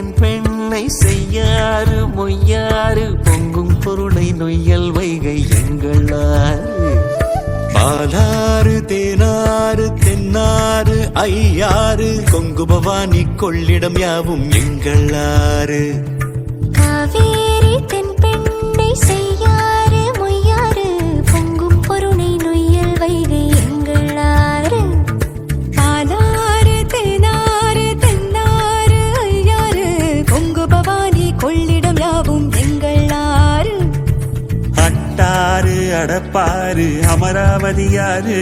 தென்பெண்ணை செய்யாறு மொய்யாறு பொங்கும் பொருளை நொய்யல் வைகை எங்களாறு. பாலாறு தேனாறு தென்னாறு ஐயாறு கொங்கு பவானி கொள்ளிடம் யாவும் எங்களாறு. அட்டாறு அமராவதி அமராவதியாறு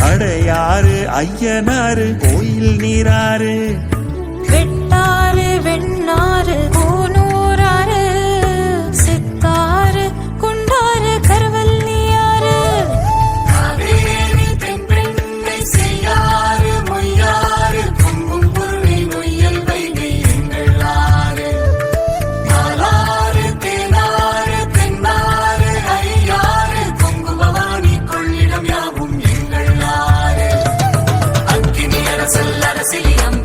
அடையாறு ஐயனாறு கோயில் நீராறு? அரசியல்